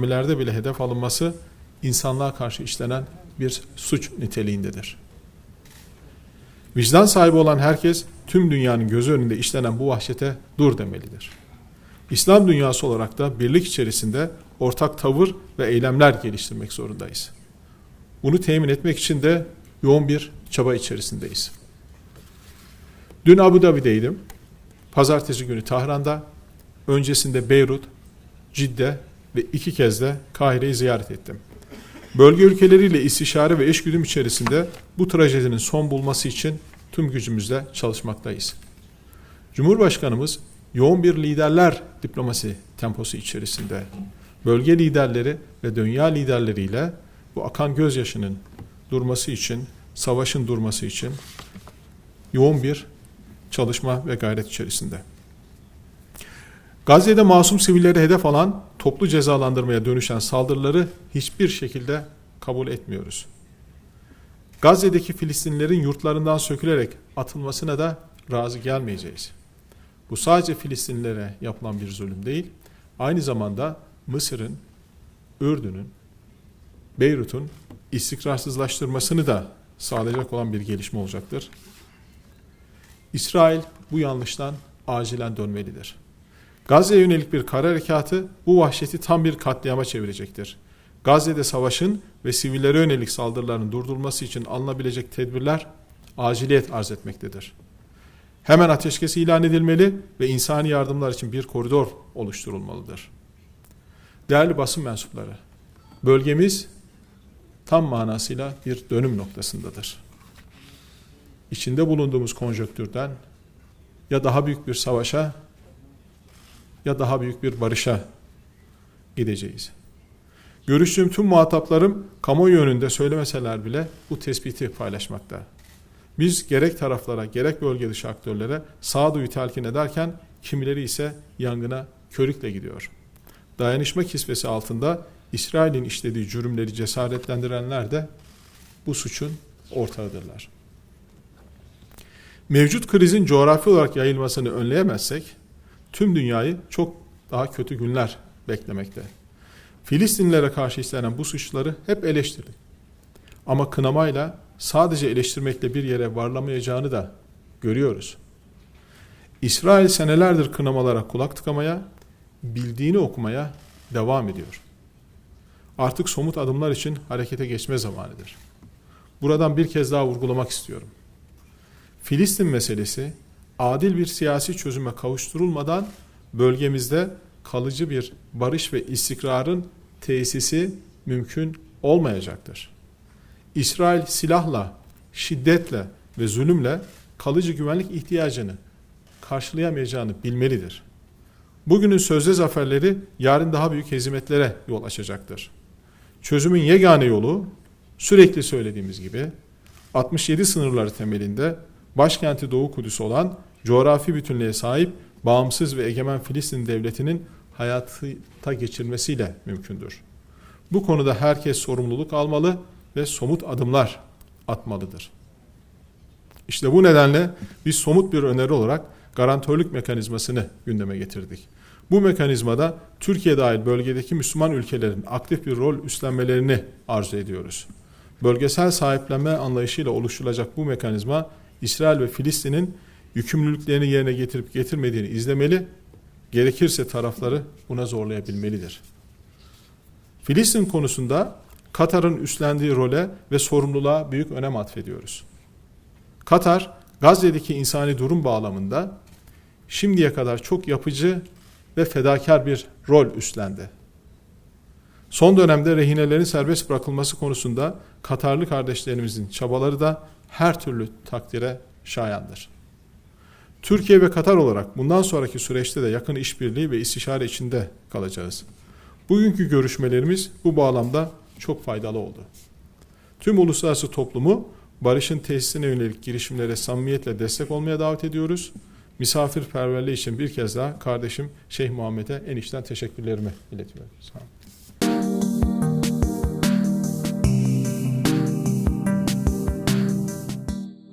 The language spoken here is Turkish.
camilerde bile hedef alınması insanlığa karşı işlenen bir suç niteliğindedir. Vicdan sahibi olan herkes tüm dünyanın gözü önünde işlenen bu vahşete dur demelidir. İslam dünyası olarak da birlik içerisinde ortak tavır ve eylemler geliştirmek zorundayız. Bunu temin etmek için de yoğun bir çaba içerisindeyiz. Dün Abu Dhabi'deydim. Pazartesi günü Tahran'da, öncesinde Beyrut, Cidde ve iki kez de Kahire'yi ziyaret ettim. Bölge ülkeleriyle istişare ve eşgüdüm içerisinde bu trajedinin son bulması için tüm gücümüzle çalışmaktayız. Cumhurbaşkanımız yoğun bir liderler diplomasi temposu içerisinde bölge liderleri ve dünya liderleriyle bu akan gözyaşının durması için, savaşın durması için yoğun bir çalışma ve gayret içerisinde. Gazze'de masum sivilleri hedef alan toplu cezalandırmaya dönüşen saldırıları hiçbir şekilde kabul etmiyoruz. Gazze'deki Filistinlilerin yurtlarından sökülerek atılmasına da razı gelmeyeceğiz. Bu sadece Filistinlilere yapılan bir zulüm değil, aynı zamanda Mısır'ın, Ürdün'ün, Beyrut'un istikrarsızlaştırmasını da sağlayacak olan bir gelişme olacaktır. İsrail bu yanlıştan acilen dönmelidir. Gazze'ye yönelik bir kara harekatı bu vahşeti tam bir katliama çevirecektir. Gazze'de savaşın ve sivillere yönelik saldırıların durdurulması için alınabilecek tedbirler aciliyet arz etmektedir. Hemen ateşkes ilan edilmeli ve insani yardımlar için bir koridor oluşturulmalıdır. Değerli basın mensupları, bölgemiz tam manasıyla bir dönüm noktasındadır. İçinde bulunduğumuz konjöktürden ya daha büyük bir savaşa ya daha büyük bir barışa gideceğiz. Görüştüğüm tüm muhataplarım kamuoyu önünde söylemeseler bile bu tespiti paylaşmakta. Biz gerek taraflara gerek bölge dışı aktörlere sağduyu telkin ederken kimileri ise yangına körükle gidiyor. Dayanışma kisvesi altında İsrail'in işlediği cürümleri cesaretlendirenler de bu suçun ortağıdırlar. Mevcut krizin coğrafi olarak yayılmasını önleyemezsek tüm dünyayı çok daha kötü günler beklemekte. Filistinlilere karşı işlenen bu suçları hep eleştirdik. Ama kınamayla sadece eleştirmekle bir yere varlamayacağını da görüyoruz. İsrail senelerdir kınamalara kulak tıkamaya, bildiğini okumaya devam ediyor. Artık somut adımlar için harekete geçme zamanıdır. Buradan bir kez daha vurgulamak istiyorum. Filistin meselesi adil bir siyasi çözüme kavuşturulmadan bölgemizde kalıcı bir barış ve istikrarın tesisi mümkün olmayacaktır. İsrail silahla, şiddetle ve zulümle kalıcı güvenlik ihtiyacını karşılayamayacağını bilmelidir. Bugünün sözde zaferleri yarın daha büyük hezimetlere yol açacaktır. Çözümün yegane yolu sürekli söylediğimiz gibi 67 sınırları temelinde başkenti Doğu Kudüs olan coğrafi bütünlüğe sahip bağımsız ve egemen Filistin devletinin hayata geçirmesiyle mümkündür. Bu konuda herkes sorumluluk almalı ve somut adımlar atmalıdır. İşte bu nedenle biz somut bir öneri olarak garantörlük mekanizmasını gündeme getirdik. Bu mekanizmada Türkiye dahil bölgedeki Müslüman ülkelerin aktif bir rol üstlenmelerini arzu ediyoruz. Bölgesel sahiplenme anlayışıyla oluşturulacak bu mekanizma İsrail ve Filistin'in yükümlülüklerini yerine getirip getirmediğini izlemeli, gerekirse tarafları buna zorlayabilmelidir. Filistin konusunda Katar'ın üstlendiği role ve sorumluluğa büyük önem atfediyoruz. Katar, Gazze'deki insani durum bağlamında şimdiye kadar çok yapıcı ve fedakar bir rol üstlendi. Son dönemde rehinelerin serbest bırakılması konusunda Katarlı kardeşlerimizin çabaları da her türlü takdire şayandır. Türkiye ve Katar olarak bundan sonraki süreçte de yakın işbirliği ve istişare içinde kalacağız. Bugünkü görüşmelerimiz bu bağlamda çok faydalı oldu. Tüm uluslararası toplumu barışın tesisine yönelik girişimlere samimiyetle destek olmaya davet ediyoruz. Misafirperverliği için bir kez daha kardeşim Şeyh Muhammed'e en içten teşekkürlerimi iletiyorum. Sağ olun.